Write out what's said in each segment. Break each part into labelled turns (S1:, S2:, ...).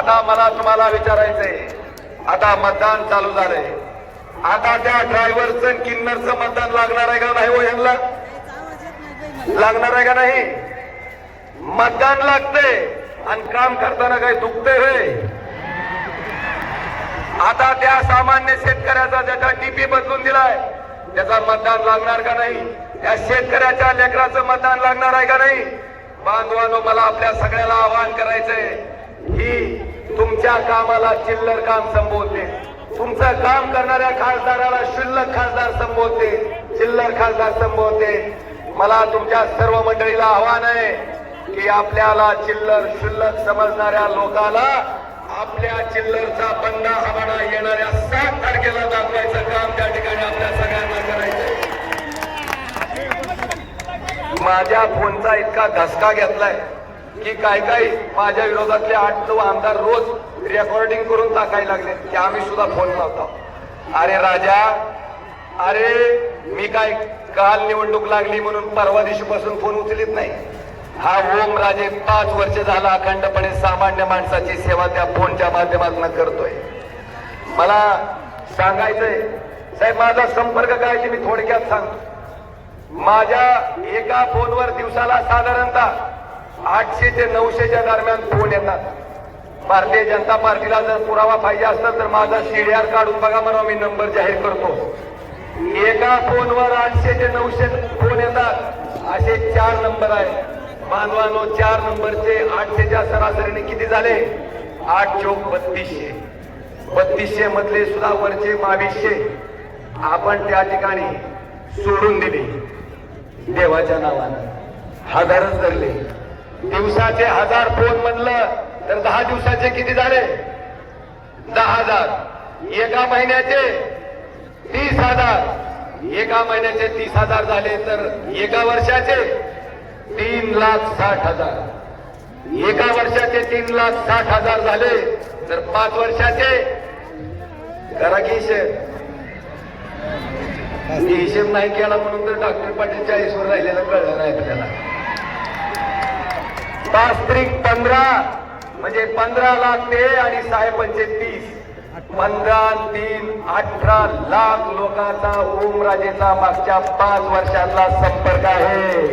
S1: आता मला तुम्हाला विचारायचंय. आता मतदान चालू झालंय. आता त्या ड्रायव्हरचं किन्नरचं मतदान लागणार आहे का नाही हो यांना? लागणार आहे का नाही? मतदान लागते आणि काम करताना काही दुखते होय. आता त्या सामान्य शेतकऱ्याचा ज्याचा टीपी बदलून दिलाय त्याचा मतदान लागणार का नाही? त्या शेतकऱ्याच्या लेकराचं मतदान लागणार आहे का नाही? बांधवानो मला आपल्या सगळ्याला आवाहन करायचंय. ही तुमच्या कामाला चिल्लर काम संबोधते तुमचं काम करणाऱ्या खासदाराला शुल्लक खासदार संबोधते चिल्लर खासदार संबोधते मला तुमच्या सर्व मंडळीला आव्हान आहे की आपल्याला चिल्लर शुल्लक समजणाऱ्या लोकाला आपल्या चिल्लरचा बंदा हवाना येणाऱ्या सात तारखेला दाखवायचं काम त्या ठिकाणी आपल्या सगळ्यांना करायचंय. माझ्या फोनचा इतका घसका घेतलाय. की काय काय माझ्या विरोधातले आठ नऊ आमदार रोज रेकॉर्डिंग करून टाकायला लागले. की आम्ही सुद्धा फोन लावतो. अरे राजा अरे मी काय काल निवडणूक लागली म्हणून परवा दिवशीपासून फोन उचलित नाही. हा ओम राजे पाच वर्ष झाला अखंडपणे सामान्य माणसाची सेवा त्या फोनच्या माध्यमातून करतोय. मला सांगायचंय साहेब माझा संपर्क काय ते मी थोडक्यात सांगतो. माझ्या एका फोनवर दिवसाला साधारणतः आठशे ते नऊशेच्या दरम्यान फोन येतात? भारतीय जनता पार्टीला जर पुरावा पाहिजे असला तर माझा सीडीआर काढून बघा म्हणून मी नंबर जाहीर करतो. एका फोनवर आठशे ते नऊशे फोन येतात? असे चार नंबर आहे मानवानो चार नंबरचे आठशेच्या सरासरीने किती झाले? आठ चौक बत्तीसशे. बत्तीसशे मधले सुद्धा वरचे बावीसशे. आपण त्या ठिकाणी सोडून दिले. देवाच्या नावानं. हजारच धरले. दिवसाचे हजार फोन म्हणलं तर दहा दिवसाचे किती झाले? दहा हजार. एका महिन्याचे तीस हजार. एका महिन्याचे तीस हजार झाले तर एका वर्षाचे तीन लाख साठ हजार. एका वर्षाचे तीन लाख साठ हजार झाले तर पाच वर्षाचे करा की हिशेब. मी हिशेब नाही केला म्हणून तर डॉक्टर पाटील चाळीसवर राहिलेलं कळलं नाही आपल्याला. पाच त्रिक पंधरा म्हणजे पंधरा लाख ते आणि साहेबांचे तीस. पंधरा तीन अठरा लाख लोकांचा ओमराजेचा मागच्या पाच वर्षातला संपर्क आहे.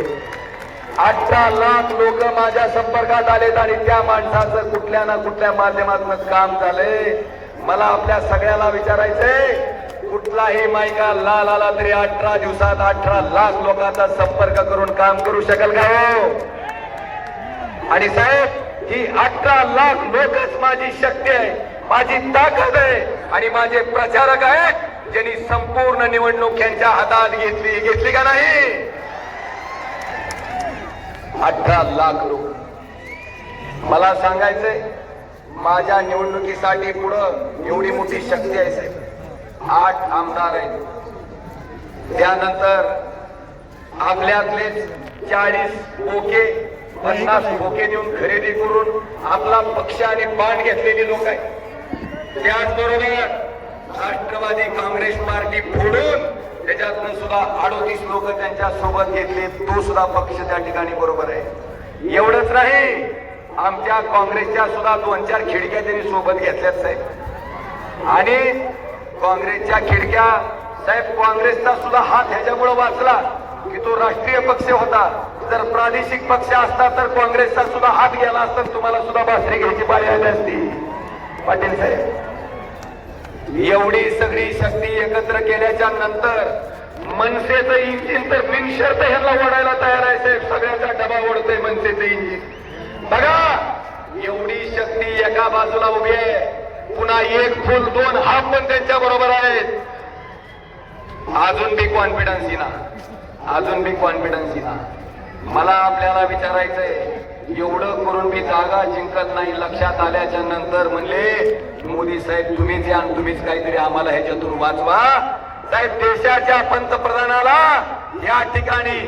S1: अठरा लाख लोक माझ्या संपर्कात आलेत आणि त्या माणसाचं कुठल्या ना कुठल्या माध्यमातून काम झालंय. मला आपल्या सगळ्याला विचारायचंय कुठलाही मायका लाल आला तरी अठरा दिवसात अठरा लाख लोकांचा संपर्क करून काम करू शकेल का हो? आणि साहेब ही अठरा लाख लोकच माझी शक्ती आहे माझी ताकद आहे आणि माझे प्रचारक आहेत ज्यांनी संपूर्ण निवडणूक यांच्या हातात घेतली घेतली का नाही? अठरा लाख लोक मला सांगायचंय माझ्या निवडणुकीसाठी पुढं एवढी मोठी शक्ती आहे साहेब. आठ आमदार आहेत. त्यानंतर आपल्यातलेच चाळीस ओके पन्नास ओके देऊन खरेदी करून आपला पक्ष आणि बाण घेतलेली लोक आहेत. त्याचबरोबर राष्ट्रवादी काँग्रेस पार्टी फोडून त्याच्यातून सुद्धा अडोतीस लोक त्यांच्यासोबत घेतले. तो सुद्धा पक्ष त्या ठिकाणी बरोबर आहे. एवढंच नाही आमच्या काँग्रेसच्या सुद्धा दोन चार खिडक्या त्यांनी सोबत घेतल्याच साहेब. आणि काँग्रेसच्या खिडक्या साहेब काँग्रेसचा सुद्धा हात ह्याच्यामुळे वाचला की तो राष्ट्रीय पक्ष होता. जर प्रादेशिक पक्ष असता तर काँग्रेसचा सुद्धा हात गेला असता तुम्हाला सुद्धा बासरी घ्यायची पाळी आली असती पाटील साहेब एवढी सगळी शक्ती एकत्र केल्याच्यानंतर मनसेचं इंजिन तर बिनशर्त ह्यांना ओढायला तयार आहे साहेब. सगळ्याचा डबा ओढतोय मनसेचं इंजिन. बघा एवढी शक्ती एका बाजूला उभी आहे. पुन्हा एक फुल दोन हाफ पण त्यांच्या बरोबर आहेत. अजून बी कॉन्फिडन्स ना अजून बी कॉन्फिडन्स ना मला आपल्याला विचारायचंय एवढं करून मी जागा जिंकत नाही लक्षात आल्याच्यानंतर म्हणले मोदी साहेब तुम्हीच या आणि तुम्हीच काहीतरी आम्हाला ह्याच्यातून वाचवा. साहेब देशाच्या पंतप्रधानाला या ठिकाणी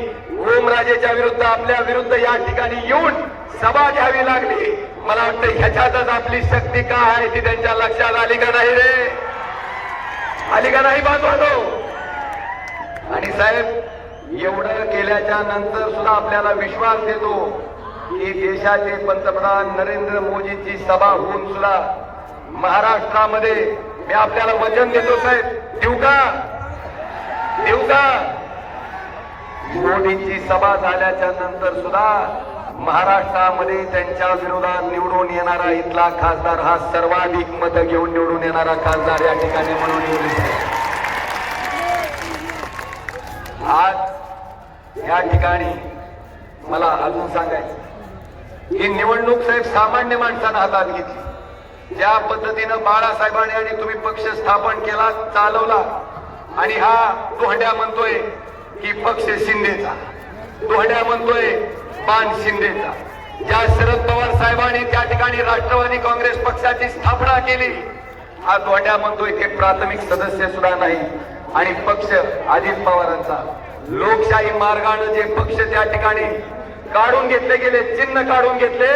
S1: ओमराजेच्या विरुद्ध आपल्या विरुद्ध या ठिकाणी येऊन सभा घ्यावी लागली. मला वाटतं ह्याच्यातच आपली शक्ती काय आहे ती त्यांच्या लक्षात आली का नाही रे? आली का नाही बाजू आणि साहेब एवढं केल्याच्यानंतर सुद्धा आपल्याला विश्वास देतो की देशाचे पंतप्रधान नरेंद्र मोदींची सभा होऊन सुद्धा महाराष्ट्रामध्ये मी आपल्याला वचन देतो साहेब. देऊ का? देऊ का? मोदींची सभा झाल्याच्यानंतर सुद्धा महाराष्ट्रामध्ये त्यांच्या विरोधात निवडून येणारा इथला खासदार हा सर्वाधिक मत घेऊन निवडून येणारा खासदार या ठिकाणी म्हणून आज या ठिकाणी मला अजून सांगायचं ही निवडणूक साहेब सामान्य माणसानं हातात घेतली. ज्या पद्धतीनं बाळासाहेबांनी आणि तुम्ही पक्ष स्थापन केला चालवला आणि हा दोहड्या म्हणतोय की पक्ष शिंदेचा. दोहड्या म्हणतोय पान शिंदेचा. ज्या शरद पवार साहेबांनी त्या ठिकाणी राष्ट्रवादी काँग्रेस पक्षाची स्थापना केली हा दोंड्या म्हणतोय ते प्राथमिक सदस्य सुद्धा नाही. आणि पक्ष अजित पवारांचा. लोकशाही मार्गाने जे पक्ष त्या ठिकाणी काढून घेतले गेले चिन्ह काढून घेतले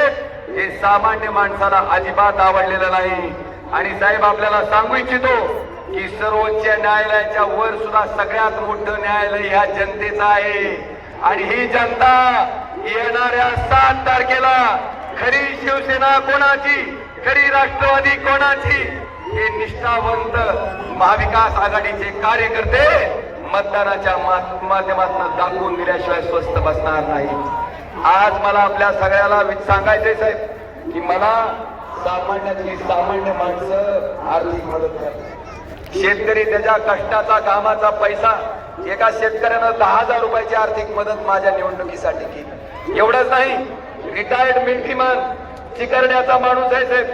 S1: हे सामान्य माणसाला अजिबात आवडलेलं नाही. आणि साहेब आपल्याला सांगू इच्छितो की सर्वोच्च न्यायालयाच्या वर सुद्धा सगळ्यात मोठं न्यायालय ह्या जनतेचं आहे. आणि ही जनता येणाऱ्या सात तारखेला खरी शिवसेना कोणाची खरी राष्ट्रवादी कोणाची हे निष्ठावंत महाविकास आघाडीचे कार्यकर्ते मतदानाच्या मा- माध्यमातून दाखवून दिल्याशिवाय स्वस्त बसणार नाही. आज मला आपल्या सगळ्याला सांगायचंय साहेब की मला सामान्यातली सामान्य माणसं आर्थिक मदत करतात. शेतकरी त्याच्या कष्टाचा कामाचा पैसा एका शेतकऱ्यानं दहा हजार रुपयाची आर्थिक मदत माझ्या निवडणुकीसाठी केली. एवढंच नाही रिटायर्ड मिल्ट्रीमन चिकरण्याचा माणूस आहे साहेब.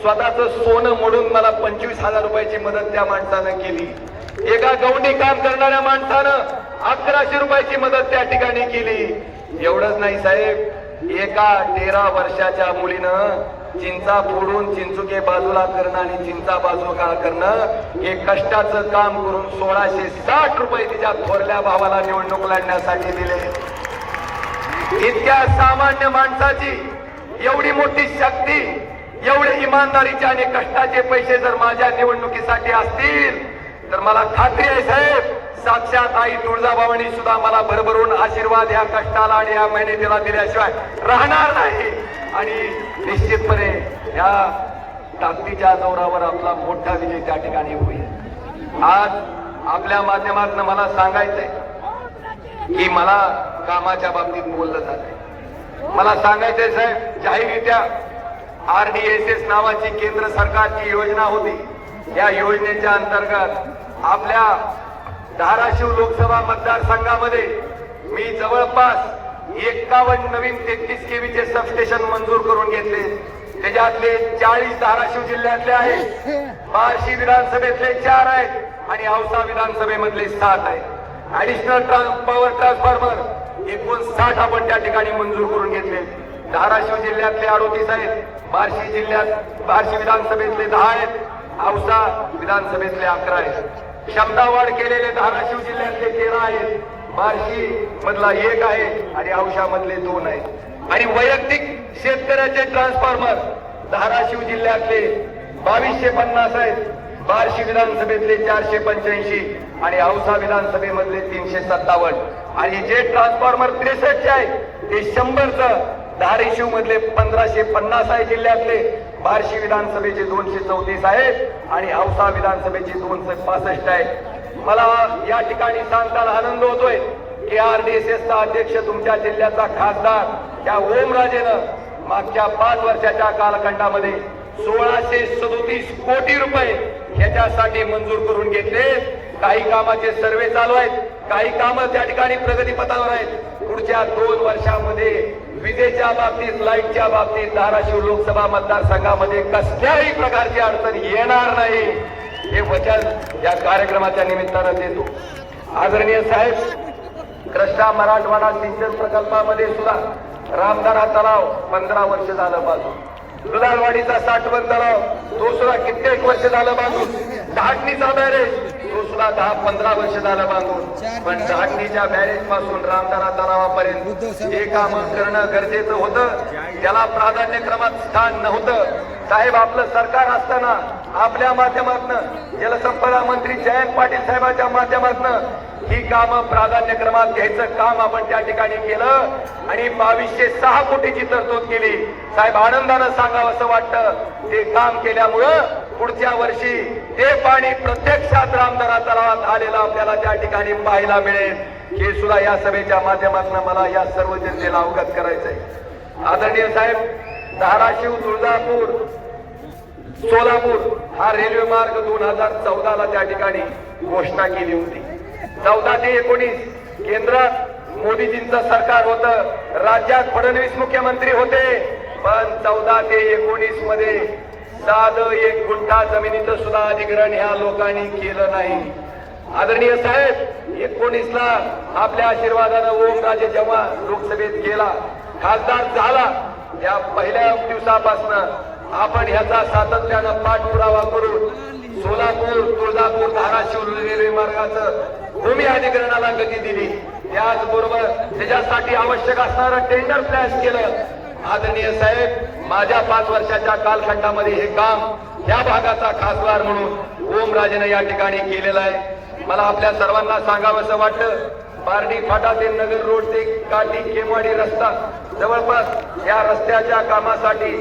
S1: स्वतःच सोनं मोडून मला पंचवीस हजार रुपयाची मदत त्या माणसानं केली. एका गवंडी काम करणाऱ्या माणसानं अकराशे रुपयाची मदत त्या ठिकाणी केली. एवढंच नाही साहेब एका तेरा वर्षाच्या मुलीनं चिंचा फोडून चिंचुके बाजूला करणं आणि चिंचा बाजू बाजूला करणं हे कष्टाचं काम करून सोळाशे साठ रुपये तिच्या थोरल्या भावाला निवडणूक लढण्यासाठी दिले. इतक्या सामान्य माणसाची एवढी मोठी शक्ती एवढे इमानदारीचे आणि कष्टाचे पैसे जर माझ्या निवडणुकीसाठी असतील तर मला खात्री आहे साहेब. साक्षात आई तुळजाभवानी सुद्धा मला भरभरून आशीर्वाद या कष्टाला आणि या मेहनतीला दिल्याशिवाय राहणार नाही. आणि निश्चितपणे या ताकदीच्या जोरावर आपला मोठा विजय त्या ठिकाणी होईल. आज आपल्या माध्यमातून मला सांगायचंय की मला कामाच्या बाबतीत बोललं जात मला सांगायचंय साहेब जाहीररित्या एस नावाची केंद्र सरकारची योजना होती. या योजनेच्या अंतर्गत आपल्या धाराशिव लोकसभा मतदारसंघामध्ये मी जवळपास एकावन्न नवीन तेहतीस केवीचे सबस्टेशन मंजूर करून घेतले. त्याच्यातले चाळीस धाराशिव जिल्ह्यातले आहेत. बार्शी विधानसभेतले चार आहेत आणि औसा विधानसभेमधले सात आहेत. ऍडिशनल ट्रान्स पॉवर ट्रान्सफॉर्मर एकूण साठ आपण त्या ठिकाणी मंजूर करून घेतले. धाराशिव जिल्ह्यातले अडोतीस आहेत बार्शी जिल्ह्यात बार्शी विधानसभेतले दहा आहेत. औसा विधानसभेतले अकरा आहेत. क्षमता केलेले धाराशिव जिल्ह्यातले तेरा आहेत. बार्शी मधला एक आहे आणि औशा मधले दोन आहेत. आणि वैयक्तिक शेतकऱ्याचे ट्रान्सफॉर्मर धाराशिव जिल्ह्यातले बावीसशे पन्नास आहेत. बार्शी विधानसभेतले चारशे पंच्याऐंशी आणि औसा विधानसभेमधले तीनशे सत्तावन्न. आणि जे ट्रान्सफॉर्मर त्रेसष्टचे आहे ते शंभरचं धाराशिव मधले पंधराशे पन्नास आहे जिल्ह्यातले. बार्शी विधानसभेचे दोनशे चौतीस आहेत आणि औसा विधानसभेचे दोनशे पासष्ट आहेत मला या ठिकाणी सांगताना आनंद होतोय की एस चा अध्यक्ष तुमच्या जिल्ह्याचा खासदार त्या ओमराजेनं मागच्या पाच वर्षाच्या कालखंडामध्ये सोळाशे सदोतीस कोटी रुपये ह्याच्यासाठी मंजूर करून घेतले. काही कामाचे सर्वे चालू आहेत. काही कामं त्या ठिकाणी प्रगतीपथावर आहेत. पुढच्या दोन वर्षामध्ये विजेच्या बाबतीत लाईटच्या बाबतीत धाराशिव लोकसभा मतदारसंघामध्ये कसल्याही प्रकारची अडचण येणार नाही. हे वचन या कार्यक्रमाच्या निमित्तानं देतो. आदरणीय साहेब कृष्णा मराठवाडा सिंचन प्रकल्पामध्ये सुद्धा रामदारा तलाव पंधरा वर्ष झालं बाजू दुधाळवाडीचा साठवण तलाव तो सुद्धा कित्येक वर्ष झालं बाजू धाडणीचा बॅरेज सुद्धा दहा पंधरा वर्ष झालं बांधून. पण धाटणीच्या बॅरेजपासून रामदारा तलावापर्यंत हे काम करणं गरजेचं होतं. त्याला प्राधान्यक्रमात स्थान नव्हतं. साहेब आपलं सरकार असताना आपल्या माध्यमातून जलसंपदा मंत्री जयंत पाटील साहेबांच्या माध्यमातून ही कामं प्राधान्यक्रमात घ्यायचं काम आपण त्या ठिकाणी केलं आणि बावीसशे सहा कोटीची तरतूद केली. साहेब आनंदानं सांगावं असं वाटतं. ते काम केल्यामुळं पुढच्या वर्षी ते पाणी प्रत्यक्षात रामदारा तलावात आलेलं आपल्याला त्या ठिकाणी पाहायला मिळेल. हे सुद्धा या सभेच्या माध्यमातून मला या सर्व जनतेला अवगत करायचंय. आदरणीय साहेब धाराशिव तुळजापूर सोलापूर हा रेल्वे मार्ग दोन हजार चौदा ला त्या ठिकाणी घोषणा केली होती. चौदा ते एकोणीस केंद्रात मोदीजींचं सरकार होतं. राज्यात फडणवीस मुख्यमंत्री होते. पण चौदा ते एकोणीसमध्ये साध एक गुंठा जमिनीचं सुद्धा अधिग्रहण ह्या लोकांनी केलं नाही. आदरणीय साहेब एकोणीसला आपल्या आशीर्वादानं ओमराजे जेव्हा लोकसभेत गेला खासदार झाला या पहिल्या दिवसापासून आपण ह्याचा सातत्यानं पाठपुरावा करून सोलापूर तुळजापूर धाराशिव रेल्वे मार्गाचं भूमी अधिकरणाला गती दिली. त्याचबरोबर त्याच्यासाठी आवश्यक असणारं टेंडर फ्लॅश केलं. आदरणीय साहेब माझ्या पाच वर्षाच्या कालखंडामध्ये हे काम या भागाचा खासदार म्हणून ओमराजेनं या ठिकाणी केलेलं आहे. मला आपल्या सर्वांना सांगावंसं वाटतं पारडी फाटा ते नगर रोड ते काटी केमवाडी रस्ता जवळपास या रस्त्याच्या कामासाठी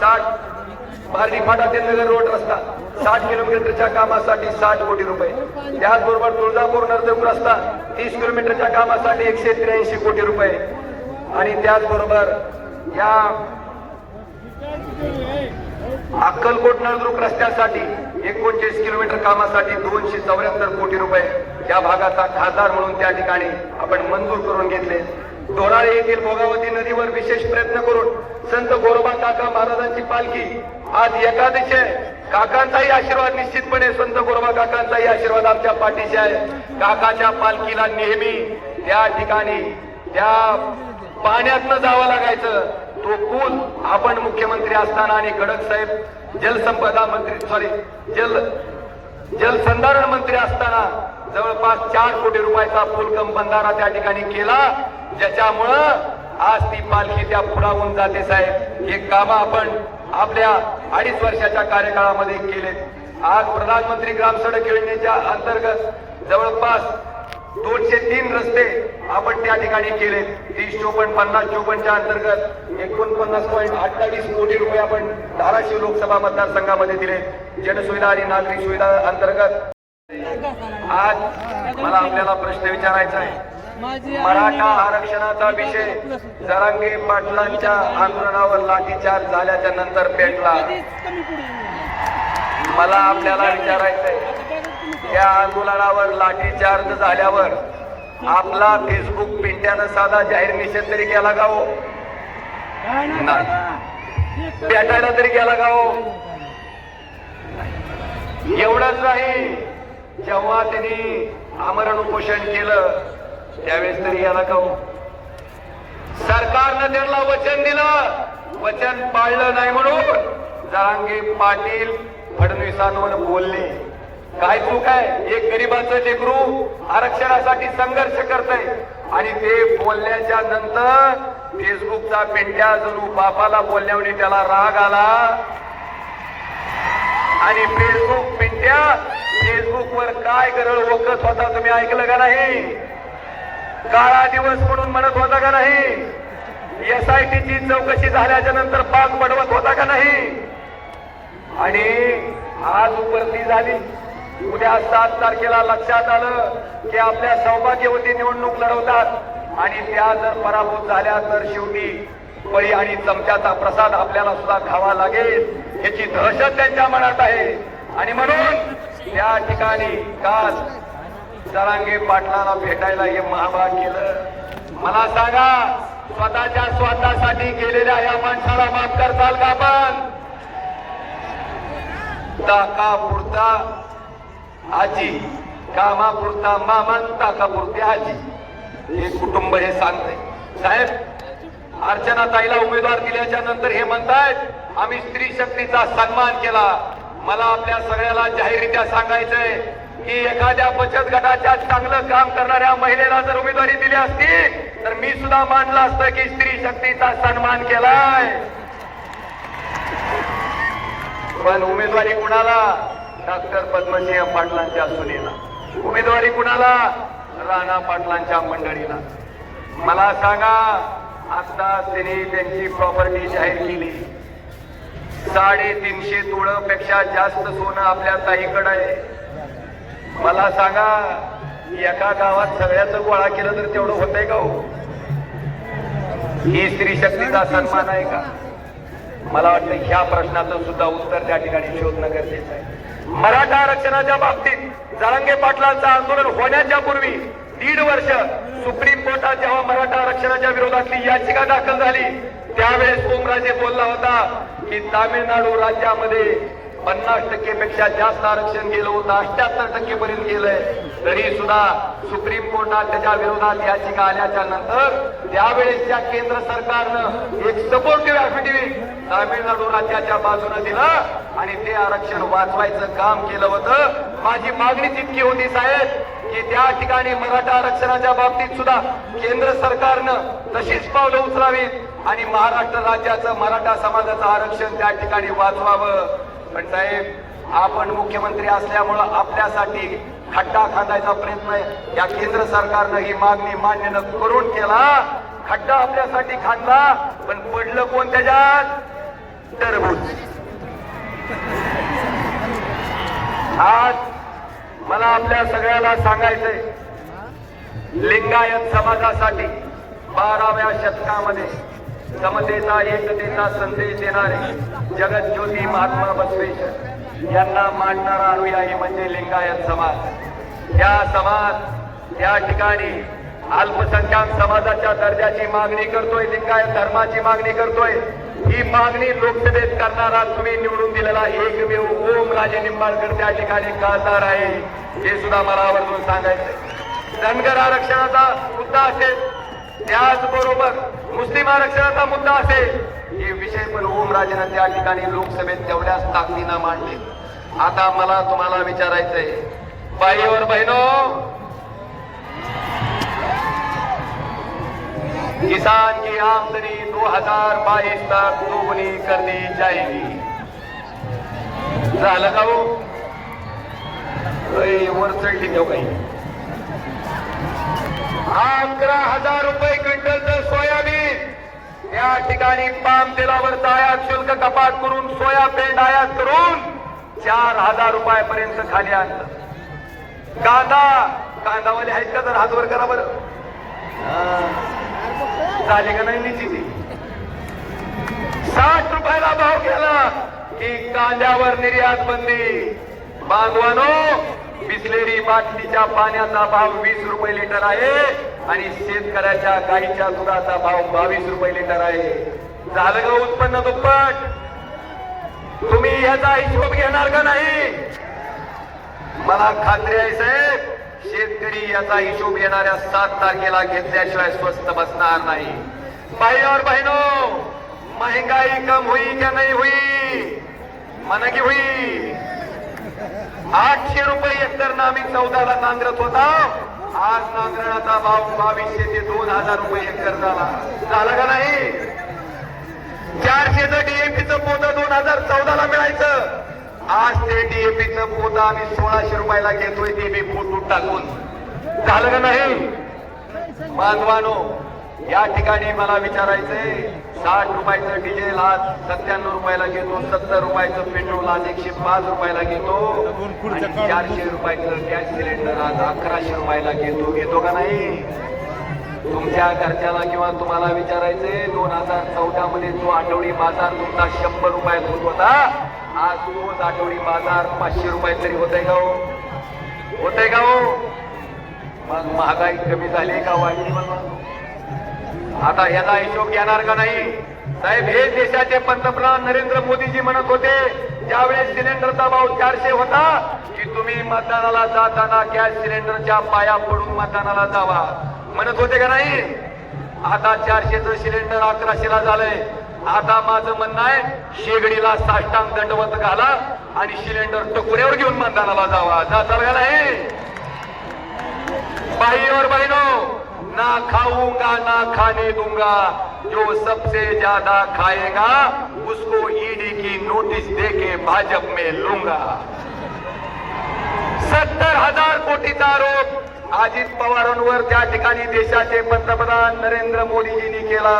S1: साठ पारडी फाटा ते नगर रोड रस्ता साठ किलोमीटरच्या कामासाठी साठ कोटी रुपये. त्याचबरोबर तुळजापूर नरदेव रस्ता तीस किलोमीटरच्या कामासाठी एकशे त्र्याऐंशी कोटी रुपये. आणि त्याचबरोबर या अक्कलकोट नळदुर्ग रस्त्यासाठी एकोणचाळीस किलोमीटर कामासाठी दोनशे चौऱ्याहत्तर कोटी रुपये या भागाचा खासदार म्हणून त्या ठिकाणी आपण मंजूर करून घेतले. दोराळे येथील भोगावती नदीवर विशेष प्रयत्न करून संत गोरोबा काका महाराजांची पालखी आज एकादशी आहे. काकांचाही आशीर्वाद निश्चितपणे संत गोरोबा काकांचाही आशीर्वाद आमच्या पाठीशी आहे. काकाच्या पालखीला नेहमी त्या ठिकाणी त्या पाण्यातनं जावं लागायचं. तो कोण? आपण मुख्यमंत्री असताना आणि खडक साहेब जलसंपदा मंत्री सॉरी जल जलसंधारण मंत्री असताना जवळपास चार कोटी रुपयाचा फुलकम बंधारा त्या ठिकाणी केला ज्याच्यामुळं आज ती पालखी त्या पुढावून जाते साहेब. हे काम आपण आपल्या अडीच वर्षाच्या कार्यकाळामध्ये केले आज प्रधानमंत्री ग्राम सडक योजनेच्या अंतर्गत जवळपास दोनशे तीन रस्ते आपण त्या ठिकाणी केले. तीस चोपन्न पन्नास चोपन्नच्या अंतर्गत एकोणपन्नास पॉईंट अठ्ठावीस कोटी रुपये आपण धाराशिव लोकसभा मतदारसंघामध्ये दिले. जनसुविधा आणि नागरिक सुविधा अंतर्गत आज मला आपल्याला प्रश्न विचारायचा आहे. मराठा आरक्षणाचा विषय जरांगे पाटलांच्या आंदोलनावर लाठीचार्ज झाल्याच्यानंतर पेटला. मला आपल्याला विचारायचंय. या आंदोलनावर लाठीचार्ज झाल्यावर आपला फेसबुक पिंट्यानं साधा जाहीर निषेध तरी केला का हो? नाही. पेटायला तरी गेला का हो? एवढंच नाही. जेव्हा त्यांनी आमरण उपोषण केलं त्यावेळेस तरी गेला का हो? सरकारनं त्यांना वचन दिलं. वचन पाळलं नाही म्हणून जरांगे पाटील फडणवीसांवर बोलले. काय चूक आहे? एक गरीबाचं लेकरू आरक्षणासाठी संघर्ष करतय आणि ते बोलण्याच्या नंतर फेसबुकचा पेंट्या जणू बापाला बोलल्यावर त्याला राग आला. आणि फेसबुक पेंट्या फेसबुक वर काय गरळ वकत होता तुम्ही ऐकलं का नाही? काळा दिवस म्हणून म्हणत होता का नाही? एस आय ची चौकशी झाल्याच्यानंतर पाक पडवत होता का नाही? आणि आज उपरती झाली. उद्या सात तारखेला लक्षात आलं की आपल्या सौभाग्यवती निवडणूक लढवतात. आणि त्या जर पराभूत झाल्या तर शेवटी बळी आणि चमच्याचा प्रसाद आपल्याला सुद्धा खावा लागेल याची दहशत त्यांच्या मनात आहे. आणि म्हणून त्या ठिकाणी काल जरांगे पाटलाला भेटायला हे महाभाग केलं. मला सांगा स्वतःच्या स्वार्थासाठी गेलेल्या या माणसाला माफ करताल का आपण? पुरता आजी कामापुरता मामान ताकापुरते आजी? हे कुटुंब हे सांगते. साहेब अर्चना ताईला उमेदवार दिल्याच्या नंतर हे म्हणतायत आम्ही स्त्री शक्तीचा सन्मान केला. मला आपल्या सगळ्याला जाहीररित्या सांगायचंय की एखाद्या बचत गटाच्या चांगलं काम करणाऱ्या महिलेला जर उमेदवारी दिली असती तर मी सुद्धा मानलं असतं की स्त्री शक्तीचा सन्मान केलाय. पण उमेदवारी कुणाला? डॉक्टर पद्मसिंह पाटलांच्या सुनेला. उमेदवारी कुणाला? राणा पाटलांच्या मंडळीला. मला सांगा आता त्यांनी त्यांची प्रॉपर्टी जाहीर केली. साडेतीनशे पेक्षा जास्त सोनं आपल्या ताईकडं आहे. मला सांगा एका गावात सगळ्याचं गोळा केलं तर तेवढं होतंय का हो? ही स्त्री शक्तीचा सन्मान आहे का? मला वाटतं ह्या प्रश्नाचं सुद्धा उत्तर त्या ठिकाणी शोधणं गरजेचं आहे. मराठा आरक्षणाच्या बाबतीत जळंगे पाटलांचं आंदोलन होण्याच्या पूर्वी दीड वर्ष सुप्रीम कोर्टात जेव्हा मराठा आरक्षणाच्या विरोधातली याचिका दाखल झाली त्यावेळेस ओमराजे बोलला होता की तामिळनाडू राज्यामध्ये पन्नास टक्के पेक्षा जास्त आरक्षण गेलं होतं अठ्याहत्तर टक्के पर्यंत गेलंय. तरी सुद्धा सुप्रीम कोर्टात त्याच्या विरोधात याचिका आल्याच्यानंतर त्यावेळेसच्या केंद्र सरकारनं एक सपोर्टिव्ह अफिडेव्हिट तामिळनाडू राज्याच्या बाजूने दिलं आणि ते आरक्षण वाचवायचं काम केलं होतं. माझी मागणीच इतकी होती साहेब की त्या ठिकाणी मराठा आरक्षणाच्या बाबतीत सुद्धा केंद्र सरकारनं तशीच पावलं उचलावीत आणि महाराष्ट्र राज्याचं मराठा समाजाचं आरक्षण त्या ठिकाणी वाचवावं. पण साहेब आपण मुख्यमंत्री असल्यामुळं आपल्यासाठी खड्डा खांदायचा प्रयत्न या केंद्र सरकारनं ही मागणी मान्य न करून केला. खड्डा आपल्यासाठी खांदला पण पडलं कोण त्याच्यात? टरबूज. आज मला आपल्या सगळ्याला सांगायचंय लिंगायत समाजासाठी बाराव्या शतकामध्ये समतेचा एकतेचा संदेश देणारे जगत ज्योती महात्मा बसवेश्वर. यांना मांडणारा अनुयायी म्हणजे लिंगायत समाज. या समाज या ठिकाणी अल्पसंख्याक समाजाच्या दर्जाची मागणी करतोय लिंगायत धर्माची मागणी करतोय. ही मागणी लोकसभेत करणारा तुम्ही निवडून दिलेला एकमेव ओम राजे निंबाळकर त्या ठिकाणी खासदार आहे. हे सुद्धा मला आवर्जून सांगायचं धनगर आरक्षणाचा मुद्दा असेल त्याचबरोबर मुस्लिम आरक्षणाचा मुद्दा असेल हे विषय पण ओमराजेनं त्या ठिकाणी लोकसभेत तेवढ्याच ताकदीनं मांडले. आता मला तुम्हाला विचारायचंय बाईवर बहिनो किसान की आमदनी 2022 तक दोगुनी कर दी जाएगी झालं का हो? अय, वर चढली देऊ काही अकरा हजार रुपये क्विंटलचं या ठिकाणी पाम तेलावरचा आयात शुल्क कपात करून सोया पेंट आयात करून चार हजार रुपयापर्यंत खाली आणलं. कांदा कांदावाले आहेत का जर हातवर करा बरं? हा. झाली का नाही निश्चिती? साठ रुपयाला भाव केला की कांद्यावर निर्यात बंदी. बांधवानो बिसलेरी बाटलीच्या पाण्याचा भाव वीस रुपये लिटर आहे आणि शेतकऱ्याच्या गाईच्या दुधाचा भाव बावीस रुपये लिटर आहे. झालं का उत्पन्न दुप्पट? तुम्ही याचा हिशोब घेणार का नाही? मला खात्री आहे साहेब शेतकरी याचा हिशोब येणाऱ्या सात तारखेला घेतल्याशिवाय स्वस्त बसणार नाही. भाई और बहनो महंगाई कम हुई क्या नहीं हुई? मन की हुई. आठशे रुपये एकतर नामी चौदाला नांगरत होता. आज नांगरणाचा भाव बावीसशे ते दोन हजार रुपये हेक्टर झाला. झाला का नाही? चारशेचं डीएपीचं पोत दोन हजार चौदाला मिळायचं. आज ते डीएपीचं पोत आम्ही सोळाशे रुपयाला घेतोय ते बी फोटून टाकून. झालं का नाही? बांधवानो या ठिकाणी मला विचारायचंय साठ रुपयाचं डिझेल आज सत्त्याण्णव रुपयाला घेतो सत्तर रुपयाचं पेट्रोल आज एकशे पाच रुपयाला घेतो. आणि चारशे रुपयाचं गॅस सिलेंडर आज अकराशे रुपयाला घेतो. घेतो का नाही? तुमच्या घरच्याला किंवा तुम्हाला विचारायचंय दोन हजार चौदा मध्ये जो आठवडी बाजार तुमचा शंभर रुपयात होत होता. आज तोच आठवडी बाजार पाचशे रुपयात तरी होतय का हो? होतय का हो? मग महागाई कमी झाली का वाढली? मला आता याचा हिशोब घेणार का नाही? साहेब हे देशाचे पंतप्रधान नरेंद्र मोदीजी म्हणत होते ज्यावेळेस सिलेंडरचा भाव चारशे होता की तुम्ही मतदानाला जाताना गॅस सिलेंडरच्या पाया पडून मतदानाला जावा. म्हणत होते का नाही? आता चारशेचं सिलेंडर अकराशेला झालंय. आता माझं म्हणणं आहे शेगडीला साष्टांग दंडवत घाला आणि सिलेंडर टकुऱ्यावर घेऊन मतदानाला जावा. जाचाल का नाही. बाईवर और ना खाऊंगा ना खाने दूंगा। जो सबसे ज्यादा खाएगा उसको ईडी की नोटिस देके भाजप में लूंगा। सत्तर हजार कोटीचा आरोप अजित पवारांवर त्या ठिकाणी देशाचे पंतप्रधान नरेंद्र मोदीजींनी केला।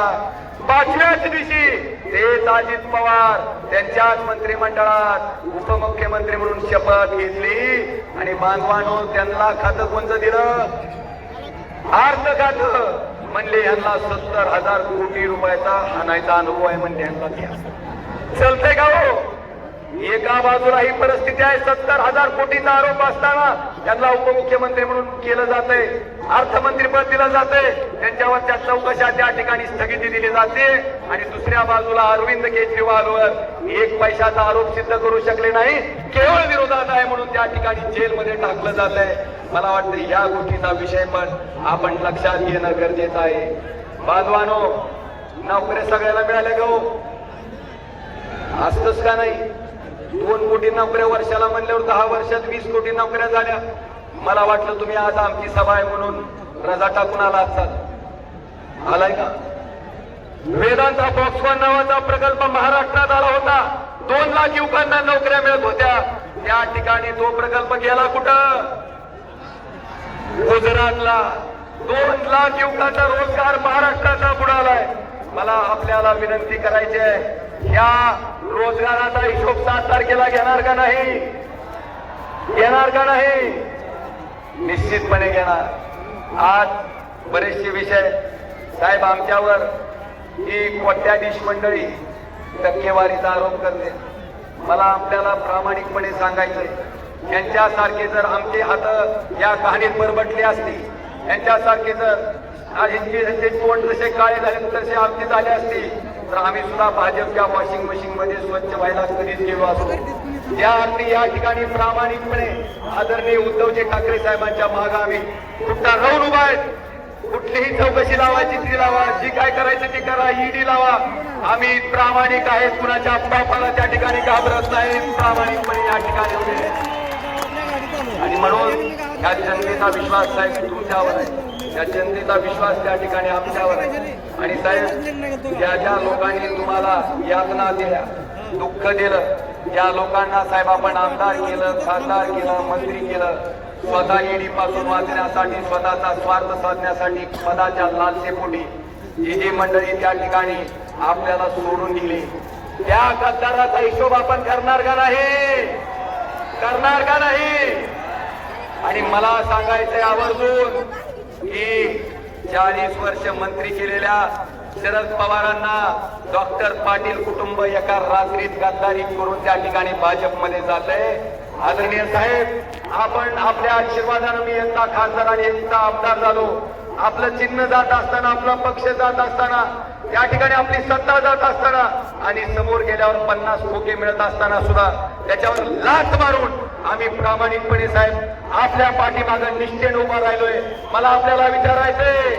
S1: पाचव्याच दिवशी तेच अजित पवार त्यांच्याच मंत्रिमंडळात उपमुख्यमंत्री म्हणून शपथ घेतली आणि बांधवानो त्यांना खातं कोणतं दिलं? अर्थ खातं म्हणले यांना सत्तर हजार कोटी रुपयाचा हाणायचा अनुभव आहे म्हणजे यांना घ्या चलतंय का हो एका बाजूला ही परिस्थिती आहे. सत्तर हजार कोटीचा आरोप असताना त्यांना उपमुख्यमंत्री म्हणून केलं जातंय. अर्थमंत्रीपद दिलं जातंय. त्यांच्यावरच्या चौकशा त्या ठिकाणी स्थगिती दिली जाते. आणि दुसऱ्या बाजूला अरविंद केजरीवालवर एक पैशाचा आरोप सिद्ध करू शकले नाही. केवळ विरोधात आहे म्हणून त्या ठिकाणी जेलमध्ये टाकलं जात आहे मला वाटतं या गोष्टीचा विषय पण आपण लक्षात घेणं गरजेचं आहे. बांधवानो नोकऱ्या सगळ्याला मिळाल्या का हो. असतच का नाही? दोन कोटी नोकऱ्या वर्षाला म्हणल्यावर दहा वर्षात वीस कोटी नोकऱ्या झाल्या. मला वाटलं तुम्ही आज आमची सभा आहे म्हणून रजा टाकून आला असाल आलाय का? वेदांचा फॉक्सकॉन नावाचा प्रकल्प महाराष्ट्रात आला होता. दोन लाख युवकांना नोकऱ्या मिळत होत्या. त्या ठिकाणी तो प्रकल्प गेला कुठं? गुजरातला. दोन लाख युवकांचा रोजगार महाराष्ट्राचा बुडालाय मला आपल्याला विनंती करायची आहे. या रोजगाराचा हिशोब सात तारखेला घेणार का नाही? घेणार का नाही? निश्चितपणे घेणार. आज बरेचसे विषय साहेब आमच्यावर ही कोट्याधीश मंडळी टक्केवारीचा आरोप करते मला आपल्याला प्रामाणिकपणे सांगायचंय यांच्यासारखे जर आमचे हात या कहाणीत बरबटले असती यांच्यासारखे जर आज यांचे तोंड जसे काळे झाले तसे आमचे झाले असते तर आम्ही सुद्धा भाजपच्या वॉशिंग मशीन मध्ये स्वच्छ व्हायला कधीच गेलो असतो. या अर्थी या ठिकाणी प्रामाणिकपणे आदरणीय उद्धवजी ठाकरे साहेबांच्या मागे आम्ही कुठला राहून उभा आहेत कुठलीही चौकशी लावायची ती लावा जी काय करायचं ती करा ईडी लावा. आम्ही प्रामाणिक आहेत कुणाच्या बापाला त्या ठिकाणी घाबरत नाही प्रामाणिकपणे या ठिकाणी उभे आणि म्हणून या जनतेचा विश्वास साहेब तुमच्यावर आहे. या जनतेचा विश्वास त्या ठिकाणी आमच्यावर आहे. आणि साहेब ज्या ज्या लोकांनी तुम्हाला यातना दिल्या दुःख दिलं. ज्या लोकांना साहेब आपण आमदार केलं खासदार केलं मंत्री केलं. स्वतः ईडी पासून वाचण्यासाठी स्वतःचा स्वार्थ साधण्यासाठी पदाच्या लालसेपोटी जी जी मंडळी त्या ठिकाणी आपल्याला सोडून दिली. त्या गद्दाराचा हिशोब आपण करणार का नाही? करणार का नाही? आणि मला सांगायचंय आवर्जून की चाळीस वर्ष मंत्री केलेल्या शरद पवारांना डॉक्टर पाटील कुटुंब एका रात्रीत गद्दारी करून त्या ठिकाणी भाजपमध्ये जाते आदरणीय साहेब आपण आपल्या आशीर्वादानं मी एकटा खासदार आणि एकटा आमदार झालो. आपलं चिन्ह जात असताना आपला पक्ष जात असताना या ठिकाणी आपली सत्ता जात असताना आणि समोर गेल्यावर पन्नास खोके मिळत असताना सुद्धा त्याच्यावर लाच मारून आम्ही प्रामाणिकपणे साहेब आपल्या पाठीमागं निश्चय उभा राहिलोय. मला आपल्याला विचारायचंय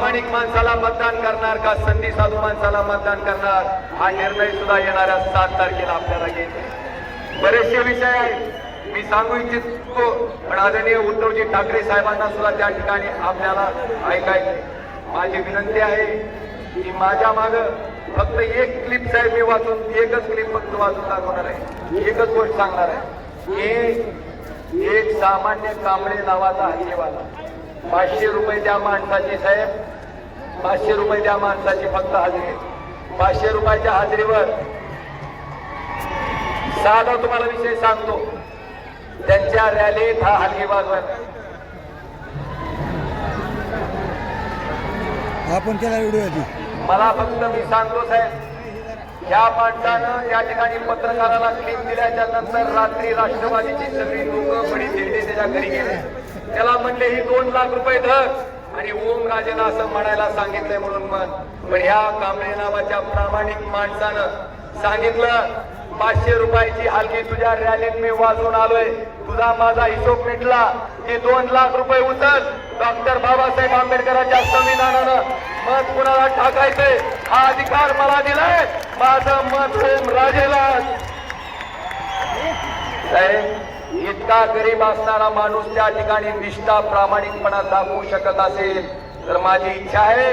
S1: प्रामाणिक माणसाला मतदान करणार का? संधी साधू माणसाला मतदान करणार? हा निर्णय सुद्धा येणाऱ्या सात तारखेला आपल्याला घेत बरेचसे विषय आहेत. मी सांगू इच्छितो पण आदरणीय उद्धवजी ठाकरे साहेबांना सुद्धा त्या ठिकाणी आपल्याला ऐकायचे माझी विनंती आहे की माझ्या माग फक्त एक क्लिप साहेब मी वाचून एकच क्लिप फक्त वाचून दाखवणार आहे. एकच गोष्ट सांगणार आहे. की एक सामान्य कांबळे नावाचा हल्लेवाला. पाचशे रुपये त्या माणसाची साहेब पाचशे रुपये त्या माणसाची फक्त हजेरी. पाचशे रुपयाच्या हजेरीवर साधा तुम्हाला विषय सांगतो. त्यांच्या रॅलीत हा हलगी वाजवायचा
S2: आपण केला व्हिडिओ
S1: मला फक्त मी सांगतो साहेब या माणसानं या ठिकाणी पत्रकाराला क्लिप दिल्याच्या नंतर रात्री राष्ट्रवादीची सगळी लोक बडी दिंडी त्याच्या घरी गेले. त्याला म्हणले ही दोन लाख रुपये धर. आणि ओम राजेला असं म्हणायला सांगितलंय म्हणून मग पण ह्या कांबळे नावाच्या प्रामाणिक माणसानं सांगितलं पाचशे रुपयाची हलकी तुझ्या रॅलीत मी वाचून आलोय. तुझा माझा हिशोब मिटला की दोन लाख रुपये उचल. डॉक्टर बाबासाहेब आंबेडकरांच्या संविधानानं मत कुणाला टाकायचंय? हा अधिकार मला दिलाय. माझं मत ओम राजेला साहेब इतका गरीब असणारा माणूस त्या ठिकाणी निष्ठा प्रामाणिकपणा दाखवू शकत असेल तर माझी इच्छा आहे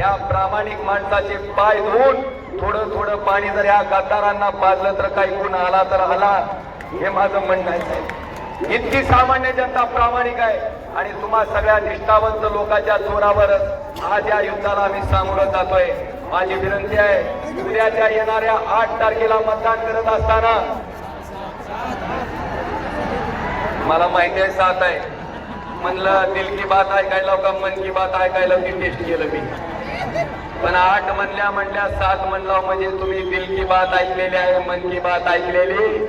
S1: या प्रामाणिक माणसाचे पाय धुवून थोडं थोडं पाणी जर या गद्दारांना पाजलं तर काही गुण आला तर आला. हे माझं म्हणणं आहे इतकी सामान्य जनता प्रामाणिक आहे आणि तुम्हा सगळ्या निष्ठावंत लोकांच्या जोरावरच आज या युद्धाला आम्ही सामोरं जातोय. माझी विनंती आहे उद्याच्या येणाऱ्या आठ तारखेला मतदान करत असताना मला माहिती आहे साथ आहे. म्हणलं दिल की बात ऐकायला का मन की बात ऐकायला की टेस्ट केलं मी. पण आठ म्हणल्या म्हणल्या सात म्हणलं म्हणजे तुम्ही दिल की बात ऐकलेली आहे मन की बात ऐकलेली.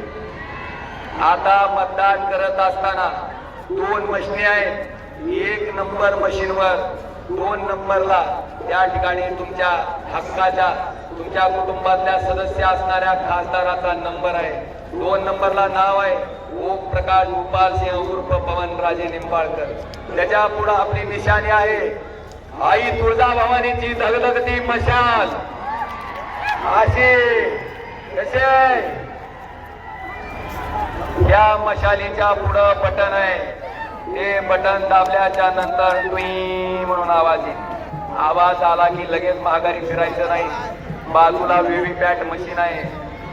S1: आता मतदान करत असताना दोन मशिनी आहेत. एक नंबर मशीनवर दोन नंबरला त्या ठिकाणी तुमच्या हक्काच्या तुमच्या कुटुंबातल्या सदस्य असणाऱ्या खासदाराचा नंबर आहे. दोन नंबरला नाव आहे ओम प्रकाश गोपाल सिंह उर्फ पवन राजे निंबाळकर. त्याच्या पुढे आपली निशाणी आहे आई तुळजाभवानीची धगधगती मशाल. अशी कसे या मशालीच्या पुढं बटन आहे. ते बटन दाबल्याच्या नंतर टुई म्हणून आवाज येईल. आवाज आला की लगेच माघारी फिरायचं नाही. बाजूला व्हीव्हीपॅट मशीन आहे.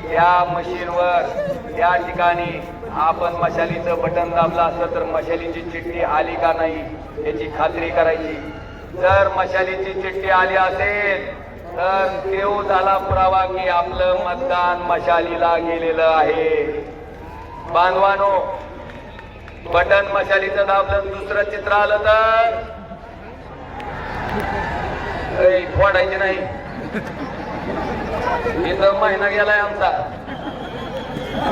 S1: त्या मशीनवर त्या ठिकाणी आपण मशालीचं बटन दाबलं असतं तर मशालीची चिठ्ठी आली का नाही याची खात्री करायची. जर मशालीची चिठ्ठी आली असेल तर देव झाला पुरावा की आपलं मतदान मशालीला गेलेलं आहे. बांधवानो बटन मशालीचं दाबलं दुसरं चित्र आलं तर? फोडायचे नाही. इथं महिना गेलाय आमचा.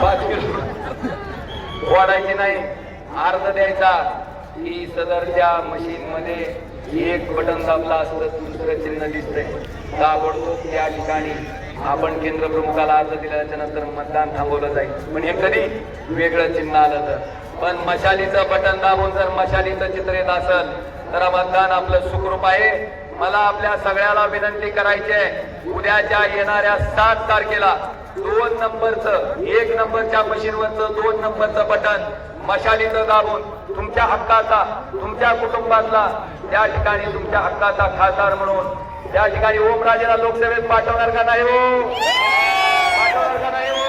S1: पाच किलो. वाढायची नाही. अर्ज द्यायचा. ही सदरच्या मशीन मध्ये एक बटन दाबला असत दुसरं चिन्ह दिसतंय. ताबडतोब त्या ठिकाणी आपण केंद्र प्रमुखाला अर्ज दिल्याच्या नंतर मतदान थांबवलं जाईल. पण हे कधी वेगळं चिन्ह आलं तर. पण मशालीचं बटन दाबून जर मशालीचं चित्र येत असेल तर मतदान आपलं सुखरूप आहे. मला आपल्या सगळ्याला विनंती करायची आहे. उद्याच्या येणाऱ्या सात तारखेला दोन नंबरचं एक नंबरच्या मशीनवरचं दोन नंबरचं बटन मशालीचं दाबून तुमच्या हक्काचा तुमच्या कुटुंबातला त्या ठिकाणी तुमच्या हक्काचा खासदार म्हणून त्या ठिकाणी ओमराजेला लोकसभेत पाठवणार का नाही हो? पाठवणार का नाही हो?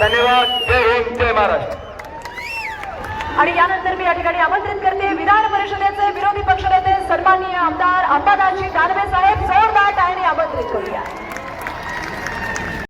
S1: धन्यवाद. जय हिंद जय महाराष्ट्र.
S2: आणि यानंतर मी या ठिकाणी आमंत्रित करते. विधान परिषदेचे विरोधी पक्षनेते सन्माननीय आमदार अंबादासजी दानवे साहेब जोरदार टाळ्याने आमंत्रित करूया.